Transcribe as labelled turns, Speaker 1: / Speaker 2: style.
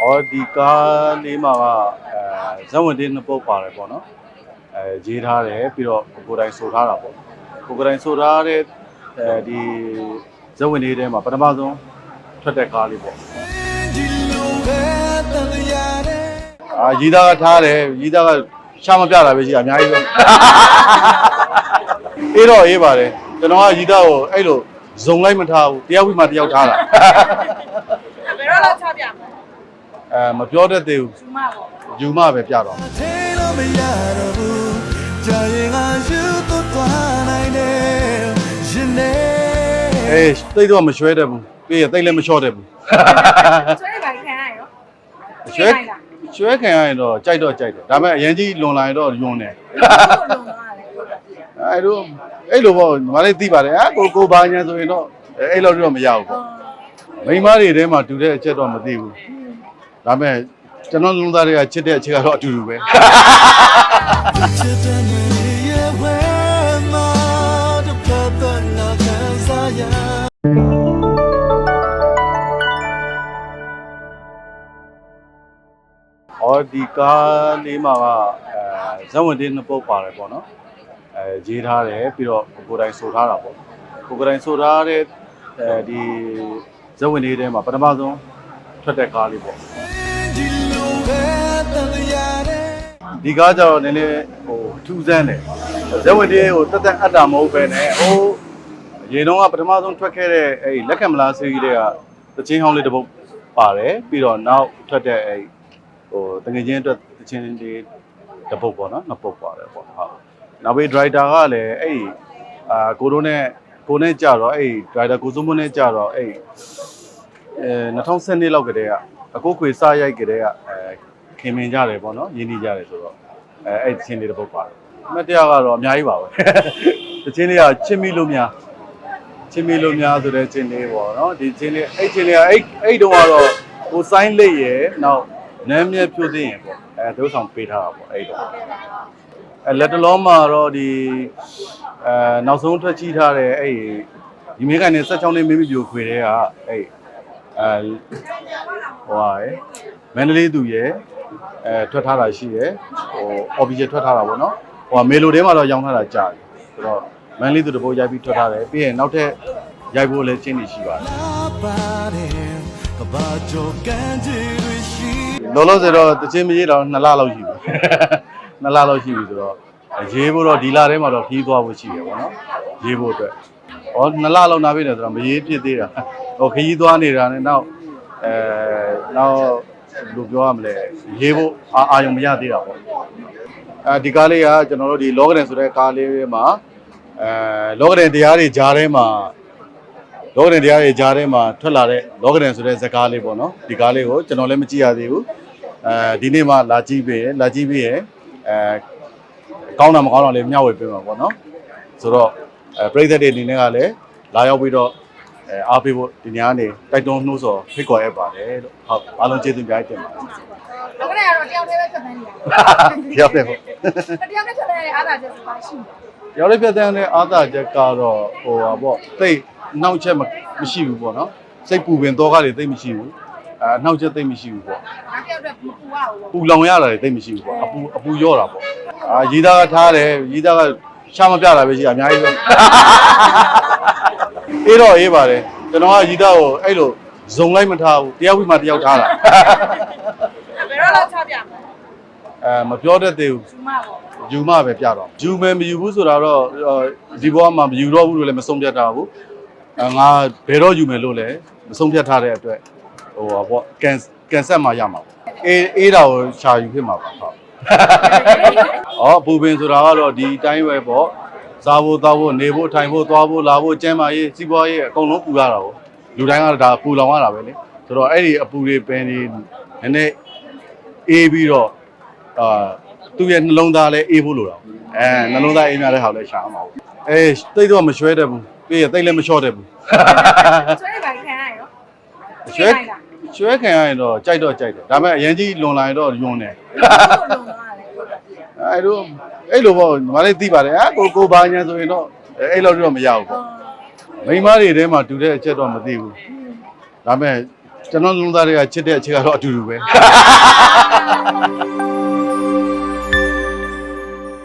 Speaker 1: ။အော်ဒီကားလေးမှာကအဲဇက်ဝင်တင်းနှစ်ပုတ်ပါတယ်ပေါ့နော်။အဲရေးထားတယ်ပြီးတော့ကိုကိုယ်တိုင်ဆိုထားတာပေါ့။ကိုကိုယ်တိုင်ဆိုထားတဲ့အဲဒီဇက်ဝင်လေးထဲမှာပထမဆုံးထွက်တဲ့ကားလေးပေါ့။အာရေးသားကထားတယ်ရေးသားကရှာမပြတာပဲရှိတာအများကြီးပဲ။အေးတော့အေးပါတယ်ကျွန်တော်ကရေးသားကိုအဲ့လိုဇုံလိုက်မထားဘူးတယောက်ပြီးမှတယောက်ထားတာ
Speaker 2: ဘယ်တော့လောက်ချပြမလဲ
Speaker 1: အဲမပြောတတ်သေးဘူး
Speaker 2: ဒီမှာပေါ့
Speaker 1: ယူမပဲပြတော့
Speaker 3: ထေလို့မရတော့ဘူးကြာရင်ငါယူတော့သွားနိုင်တယ်ရင်နေ
Speaker 1: အေးတိတ်တော့မရွှဲတတ်ဘူးပြီးရတိတ်လည်းမလျှော့တတ်ဘူး
Speaker 2: ဆွဲပါခံရရော
Speaker 1: ရွှဲရွှဲခံရရင်တော့ကြိုက်တော့ကြိုက်တယ်ဒါပေမဲ့အရင်ကြီးလွန်လာရင်တော့ယွန်းတယ်
Speaker 2: လုံးလုံးသွားတယ်
Speaker 1: အဲ့လိုအဲ့လိုပေါ့ညီမလေးသိပါတယ်ဟာကိုကိုဘာညာဆိုရင်တော့အဲ့လိုတော့မရဘူးပေါ့မိန်းမတွေထဲမှာတူတဲ့အချက်တော့မသိဘူး ဒါပေမဲ့ကျွန်တော်လုံးသားတွေကချစ်တဲ့အချက်ကတော့အတူတူပဲ
Speaker 3: ချစ်တဲ့နေရဲ့ဝဲမှာတော့တော့ငါခံစားရ
Speaker 1: အော်ဒီကားလေးမှာကအဲဇက်ဝင်တင်းနှစ်ပုတ်ပါတယ်ပေါ့နော်အဲရေးထားတယ်ပြီးတော့ကိုကိုယ်တိုင်ဆိုထားတာပေါ့ကိုကိုယ်တိုင်ဆိုထားတဲ့အဲဒီဇက်ဝင်လေးထဲမှာပထမဆုံးထွက်တဲ့ကားလေးပေါ့
Speaker 3: ဒီ
Speaker 1: ကားကျတော့နည်းနည်းဟိုထူးဆန်းတယ်ဇက်ဝင်တင်းကိုတက်တက်အပ်တာမဟုတ်ပဲနဲ့ဟိုရေတုံးကပထမဆုံးထွက်ခဲ့တဲ့အဲလက်ခံမလားစီးကြီးတွေကတချင်းဟောင်းလေးတစ်ပုတ်ပါတယ်ပြီးတော့နောက်ထွက်တဲ့အဲဟိုတငယ်ချင်းအတွက်တချင်းလေးတစ်ပုတ်ပေါ့နော်နှစ်ပုတ်ပါတယ်ပေါ့ဟုတ်နောက်ပြီး driver ကလည်းအဲ့အာကိုတို့နဲ့ကိုနဲ့ကြတော့အဲ့ driver ကိုစုံမနဲ့ကြတော့အဲ့အဲ2012လောက်ကတည်းကအကိုခွေစားရိုက်ကတည်းကအဲ ခင်မင်ကြတယ်ပေါ့နော်ရင်းနှီးကြတယ်ဆိုတော့အဲအဲ့တချင်းလေးတစ်ပုတ်ပါတယ်အမတ်တရားကတော့အများကြီးပါပဲတချင်းလေးကချစ်မိလို့များချင်းမီလိုများဆိုတဲ့ချင်းလေးပေါ့နော်ဒီချင်းလေးအဲ့ချင်းလေးကအဲ့အဲ့တုန်းကတော့ကိုစိုင်းလိတ်ရယ်နောက်နမ်းမြက်ဖြိုးသိရင်ပေါ့အဲဒုဆောင်ပေးထားတာပေါ့အဲ့တုန်းအဲလက်တလုံးမှာတော့ဒီအဲနောက်ဆုံးထွက်ချီထားတဲ့အဲ့ဒီမေးခိုင်နဲ့16နှစ်မိမိပြိုခွေတဲ့ကအဲ့အဲဟိုဟာရယ်မန္တလေးသူရယ် အဲထွက်ထားတာရှိရယ်ဟို object ထွက်ထားတာပေါ့နော်ဟိုဟာမေလိုထဲမှာတော့ရောင်းထားတာကြာတယ်ဆိုတော့မန္တလေးသူတဘောရိုက်ပြီးထွက်ထားတယ်ပြီးရင်နောက်ထပ်ရိုက်ဖို့လည်းချင်းနေရှိပါတယ်
Speaker 3: လာပါတယ်ကဘာကြောကန်ကြီးတွေရှိ
Speaker 1: လောလောဆယ်တော့တချင်းမရေးတော့2လလောက်ရှိပြီ2လလောက်ရှိပြီဆိုတော့ရေးဖို့တော့ဒီလထဲမှာတော့ခီးသွားဖို့ရှိတယ်ပေါ့နော်ရေးဖို့အတွက်ဩ2လလောက်နားပြီတယ်ဆိုတော့မရေးဖြစ်သေးတာဟိုခီးသွားနေတာနဲ့နောက်အဲနောက် ဘယ်လိုပြောရမလဲရေးဖို့အာအာရုံမရသေးတာပေါ့အဲဒီကားလေးကကျွန်တော်တို့ဒီလောကဒန်ဆိုတဲ့ကားလေးမှာအဲလောကဒန်တရားတွေကြားထဲမှာလောကဒန်တရားတွေကြားထဲမှာထွက်လာတဲ့လောကဒန်ဆိုတဲ့ဇာတ်ကားလေးပေါ့နော်ဒီကားလေးကိုကျွန်တော်လည်းမကြည့်ရသေးဘူးအဲဒီနေ့မှလာကြည့်ပေးရလာကြည့်ပေးရအဲကောင်းတာမကောင်းတာလည်းမျှဝေပေးမှာပေါ့နော်ဆိုတော့အဲပရိသတ်တွေအနေနဲ့ကလည်းလာရောက်ပြီးတော့ အဲအားပေးဖို့ဒီညနေတိုက်တွန်းနှိုးဆော်ဖိတ်ခေါ်ရပါတယ်လို့ဟုတ်အားလုံးကျေးဇူးများတင်ပါတယ်
Speaker 2: လောကနဲ့ကတော့တယောက်တည်းပဲဖြတ်သန်းနေတာ
Speaker 1: ရောက်တယ်ပေါ့
Speaker 2: တယောက်တည်းဖြတ်သန်းနေတဲ့အားသာချက်ဆိုပါရှိတယ်
Speaker 1: ရောက်တဲ့ပြတ်တန်းတဲ့အာသာချက်ကတော့ဟိုပါပေါ့တိတ်နောက်ချက်မရှိဘူးပေါ့နော်စိတ်ပူပင်တော့ကတွေတိတ်မရှိဘူးအဲနောက်ချက်တိတ်မရှိဘူးပေါ့
Speaker 2: နောက်တယောက်တည်းပူပူရအောင်ပေါ့
Speaker 1: ပူလောင်ရတာတွေတိတ်မရှိဘူးပေါ့အပူအပူရော့တာပေါ့အာရေးသားကထားတယ်ရေးသားကရှာမပြတာပဲရှိတာအများကြီးပဲ အေးတော့အေးပါတယ်ကျွန်တော်ကရေးသားကိုအဲ့လိုဇုံလိုက်မထားဘူးတယောက်ပြီးမှတယောက်ထားတာ
Speaker 2: ဘယ်တော့လောက်ချပြမလဲ
Speaker 1: အဲမပြောတတ်သေးဘူး
Speaker 2: ဒီမှာပေါ့
Speaker 1: ယူမပဲပြတော့ယူမယ်မယူဘူးဆိုတာတော့အော်ဒီဘဝမှာမယူတော့ဘူးလို့လည်းမဆုံးဖြတ်ထားဘူးအဲငါဘယ်တော့ယူမယ်လို့လည်းမဆုံးဖြတ်ထားတဲ့အတွက်ဟိုပါပေါ့ကန်ကန်ဆက်မှရမှာပေါ့အေးအေးတာကိုရှာယူဖြစ်မှာပါဟုတ်အော်အပူပင်ဆိုတာကတော့ဒီတိုင်းပဲပေါ့ စားဖို့တောက်ဖို့နေဖို့ထိုင်ဖို့သွားဖို့လာဖို့ကျန်းမာရေးစီးပွားရေးအကုန်လုံးပူရတာပေါ့လူတိုင်းကတော့ဒါပူလောင်ရတာပဲလေဆိုတော့အဲ့ဒီအပူတွေပင်တွေနည်းနည်းအေးပြီးတော့အာသူ့ရဲ့နှလုံးသားလည်းအေးဖို့လိုတာပေါ့အဲနှလုံးသားအေးများတဲ့ဟာလည်းရှာအောင်ပါအေးတိတ်တော့မရွှဲတတ်ဘူးပြီးရတိတ်လည်းမလျှော့တတ်ဘူး
Speaker 2: ဆွဲပါခံရရော
Speaker 1: ရွှဲရွှဲခံရရင်တော့ကြိုက်တော့ကြိုက်တယ်ဒါပေမဲ့အရင်ကြီးလွန်လာရင်တော့ယွန်းတယ်
Speaker 2: လုံးလုံးသွားတယ်
Speaker 1: အဲ့လိုအဲ့လိုပေါ့ညီမလေးသိပါတယ်ဟာကိုကိုဘာညာဆိုရင်တော့အဲ့လိုတော့မရဘူးပေါ့မိန်းမတွေထဲမှာတူတဲ့အချက်တော့မသိဘူးဒါပေမဲ့ကျွန်တော်လူသားတွေကချစ်တဲ့အချက်ကတော့အတူတူပဲ
Speaker 2: အာ